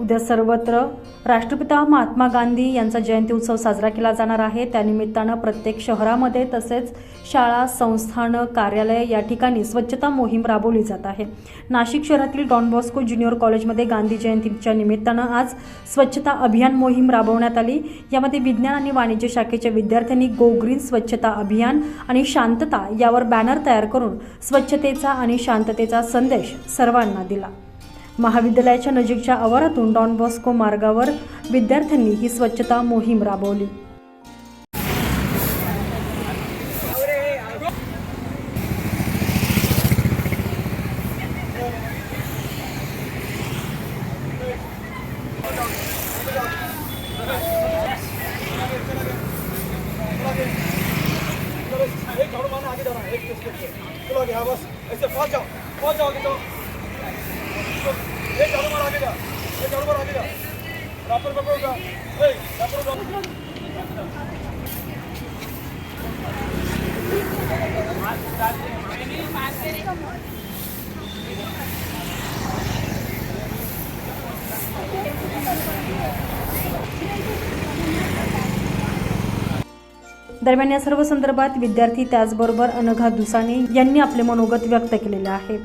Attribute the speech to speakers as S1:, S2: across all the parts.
S1: उद्या सर्वत्र राष्ट्रपिता महात्मा गांधी यांचा जयंती उत्सव साजरा केला जाणार आहे. त्यानिमित्तानं प्रत्येक शहरामध्ये तसेच शाळा संस्थानं कार्यालय या ठिकाणी स्वच्छता मोहीम राबवली जात आहे. नाशिक शहरातील डॉन बॉस्को ज्युनियर कॉलेजमध्ये गांधी जयंतीच्या निमित्तानं आज स्वच्छता अभियान मोहीम राबवण्यात आली. यामध्ये विज्ञान आणि वाणिज्य शाखेच्या विद्यार्थ्यांनी गो ग्रीन स्वच्छता अभियान आणि शांतता यावर बॅनर तयार करून स्वच्छतेचा आणि शांततेचा संदेश सर्वांना दिला. महाविद्यालयाच्या नजीकच्या आवारातून डॉन बॉस्को मार्गावर विद्यार्थ्यांनी ही स्वच्छता मोहीम राबवली.
S2: एक झाड़ू मारना आगे जाना एक बस. ऐसे पहुंच जाओ. पहुंच जाओ आगे जाओ एक झाड़ू मार आगे जा एक झाड़ू मार आगे जा रैपर पकड़ो जा ए रैपर पकड़ो
S1: दरम्यान या सर्व संदर्भात विद्यार्थी त्याचबरोबर अनघा दुसाने यांनी आपले मनोगत व्यक्त केलेले आहे.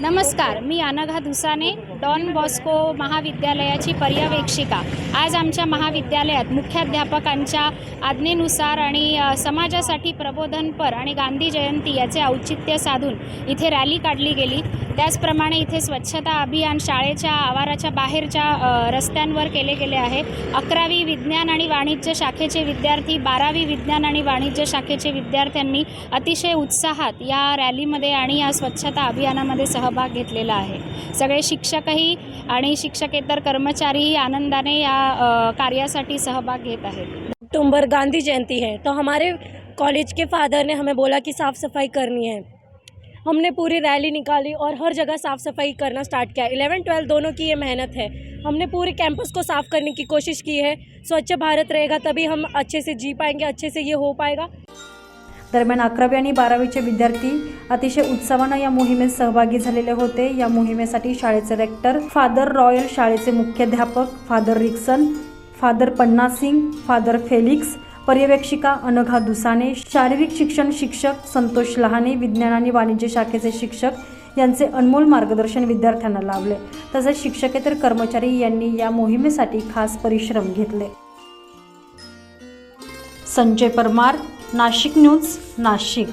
S3: नमस्कार मी अनघा दुसाने डॉन बॉस्को महाविद्यालयाची पर्यवेक्षिका. आज आमच्या महाविद्यालयात मुख्याध्यापकांच्या आज्ञेनुसार आणि समाजासाठी प्रबोधनपर आणि गांधी जयंती याचे औचित्य साधून इथे रॅली काढली गेली. त्याचप्रमाणे इथे स्वच्छता अभियान शाळेच्या आवाराच्या बाहेरच्या रस्त्यांवर केले गेले आहे. अकरावी विज्ञान आणि वाणिज्य शाखेचे विद्यार्थी बारावी विज्ञान आणि वाणिज्य शाखेचे विद्यार्थ्यांनी अतिशय उत्साहात या रॅलीमध्ये आणि या स्वच्छता अभियानामध्ये सहभाग घेतलेला आहे. सगळे शिक्षकही आणि शिक्षकेतर कर्मचारीही आनंदाने या कार्यासाठी सहभाग घेत आहेत.
S4: अक्टूबर गांधी जयंती है. तो हमारे कॉलेज के फादर ने हमें बोला कि साफ़ सफाई करनी है। हमने पूरी रैली निकाली और हर जगह साफ़ सफाई करना स्टार्ट किया। इलेवन ट्वेल्थ दोनों की ये मेहनत है। हमने पूरे कैंपस को साफ़ करने की कोशिश की है। स्वच्छ भारत रहेगा तभी हम अच्छे से जी पाएंगे अच्छे से ये हो पाएगा।
S1: दरम्यान अकरावी आणि बारावीचे विद्यार्थी अतिशय उत्साहानं या मोहिमेत सहभागी झालेले होते. या मोहिमेसाठी शाळेचे रेक्टर फादर रॉयल शाळेचे मुख्याध्यापक father Rickson father Panna Singh father Felix पर्यवेक्षिका Anagha Dusane शारीरिक शिक्षण शिक्षक संतोष लहाने विज्ञान आणि वाणिज्य शाखेचे शिक्षक यांचे अनमोल मार्गदर्शन विद्यार्थ्यांना लाभले. तसेच शिक्षकेतर कर्मचारी यांनी या मोहिमेसाठी खास परिश्रम घेतले. संजय परमार नाशिक न्यूज नाशिक.